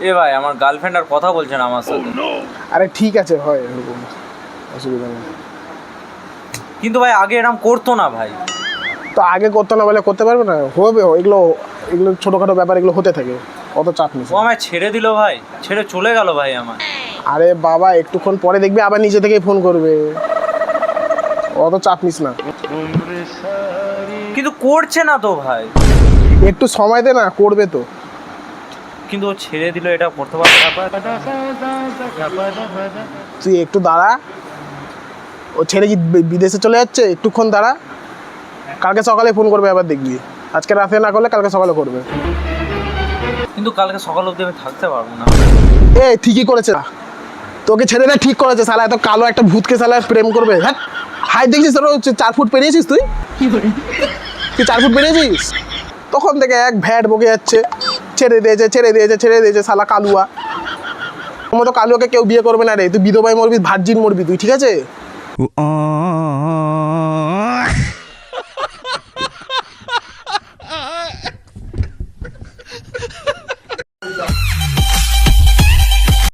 এ ভাই আমার গার্লফ্রেন্ড আর কথা বলছে না আমার সাথে। আরে ঠিক আছে হয় এরকম। অসুবিধা নেই। কিন্তু ভাই আগে এরকম করতো না ভাই। তো আগে করতে না বলে করতে পারবে না? হবে এগুলো এগুলো ছোটোখাটো ব্যাপার এগুলো হতে থাকে। অত চাপ নিস ও আমায় ছেড়ে দিল ভাই ছেড়ে চলে গেল ভাই আমার। আরে বাবা একটুক্ষণ পরে দেখবি আবার নিজে থেকেই ফোন করবে। অত চাপ নিস না। কিন্তু করছে না তো ভাই। একটু সময় দে না করবে তো। কিন্তু ও ছেড়ে দিল এটা করতে পারবে তুই একটু দাঁড়া। ও ছেড়ে কি বিদেশে চলে যাচ্ছে? একটুক্ষণ দাঁড়া। কালকে সকালে ফোন করবে আবার দেখবি। আজকে রাতে না করলে কালকে সকালে করবে। কিন্তু কালকে সকাল অবধি আমি থাকতে পারব না। এ ঠিকই করেছে। তোকে ছেড়ে না ঠিক করেছে সালা এত কালো একটা ভূতকে সালা প্রেম করবে। হ্যাঁ? হাই দেখছিস তোর হচ্ছে চার ফুট পেরিয়েছিস তুই? তুই চার ফুট পেরিয়েছিস? তখন থেকে এক ভ্যাট বকে যাচ্ছে। ছেড়ে দিয়েছে ছেড়ে দিয়েছে ছেড়ে দিয়েছে সালা কালুয়া। তোমার তো কালুয়াকে কেউ বিয়ে করবে না রে, তুই বিধবাই মরবি, ভার্জিন মরবি তুই, ঠিক আছে?